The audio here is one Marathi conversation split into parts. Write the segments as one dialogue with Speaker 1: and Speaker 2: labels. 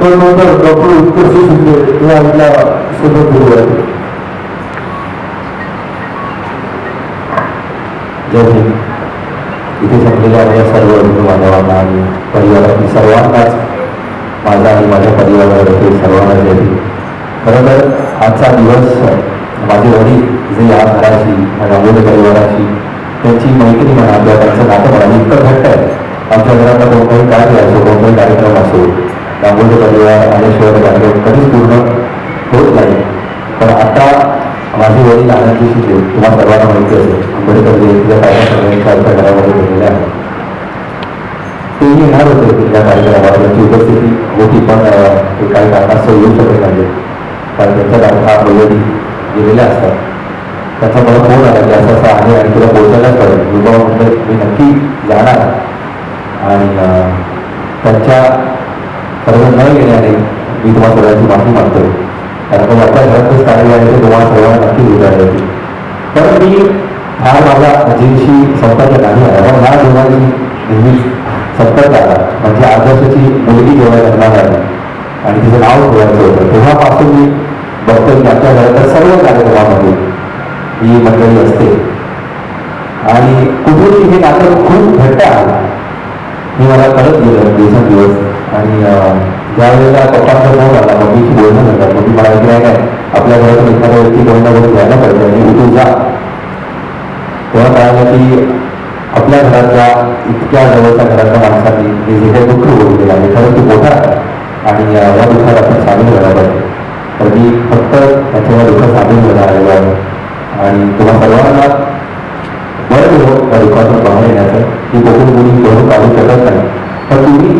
Speaker 1: त्यानंतर डॉक्टर उत्कर्ष शिंदे हे आपल्यासोबत गुरु आहेत
Speaker 2: जय इथे जमलेल्या माझ्या सर्व हिंदू बांधवांना आणि परिवारातील सर्वांनाच माझा आणि माझ्या परिवारातर्फे सर्वांना जय खरं तर आजचा दिवस माझे वडील जे या घराशी आणि रांगोली परिवाराशी त्यांची मैत्री म्हणा किंवा त्यांचं नातं म्हणा इतकं घट्ट आहे. आमच्या घरातला कोणताही कार्य असो कोणताही कार्यक्रम असो झालेला परिवार आल्याशिवाय तो कार्यक्रम कधीच पूर्ण होत नाही. पण आता माझे वडील आनंदी शिंदे तुम्हाला सर्वांना माहिती असेल आंबेडकर जयंतीच्या कार्यक्रमांच्या आमच्या घरामध्ये गेलेले आहे. तेही येणार होते या कार्यक्रमाला त्यांची उपस्थिती मोठी पण ते काही कारणास्तव येऊ शकत नाही कारण त्यांच्या गावात वडील गेलेले असतात. त्याचा मला फोन आला की असं असं आहे आणि तुला पोहोचायलाच पाहिजे मी बाबा म्हटलं मी नक्की जाणार आणि अं, त्यांच्या कर्ज न घेण्याने मी तुम्हाला सगळ्यांची माफी मागतोय. कारण का माझ्या घरातच कार्य आहे ते तुम्हाला सर्वांना नक्की उजाडले पण मी फार माझा अजिंशी संपर्क नाही आला. पण ह्या दोघांनी नेहमीच संपर्क आला. म्हणजे आदर्शची मुलगी जेव्हा जन्माला आली आणि तिचं नाव ठेवायचं होतं. तेव्हापासून मी बघतो की आमच्या घरातल्या सर्व कार्यक्रमामध्ये ही मंडळी असते. आणि कुठेही हे नातं खूप घट्ट आहे. हे मला कळत गेलं. घरातून एखाद्या व्यक्ती कोण ना कोण घ्यायला पाहिजे आणि उठून जा तेव्हा कळालं की आपल्या घरातल्या इतक्या जवळच्या घरातल्या माणसांनी हे जे काही दुःख बोललेलं आहे खरं ते मोठा आणि या दुःखात आपण सामील झाला पाहिजे तर मी फक्त त्याच्या दुःखात सामील झाला आलेलो आहे आणि तुम्हा सर्वांना बरं हो त्या दुःखातून बाहेर येण्याचं की बघून कोणी करून काढू शकत नाही तर तुम्ही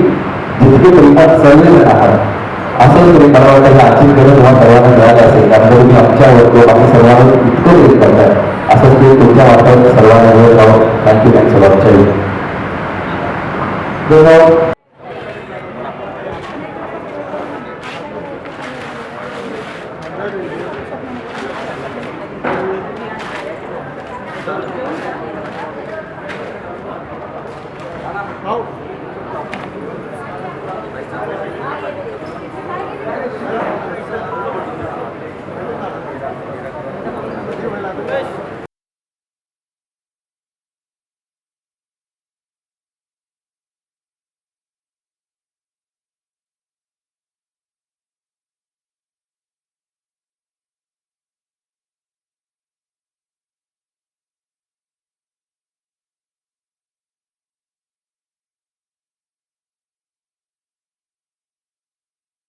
Speaker 2: जितके प्रेमात सळलेले आहात असंच प्रेम मला वाटतं की आजची गरज तुम्हाला सर्वांना मिळाली असेल तुम्ही आमच्यावर किंवा आम्ही सर्वांना इतकं प्रेम करताय. असंच ते तुमच्या वाटत सर्वांना वेळ राहो थँक्यू थँक्स लॉट जय
Speaker 3: Oh.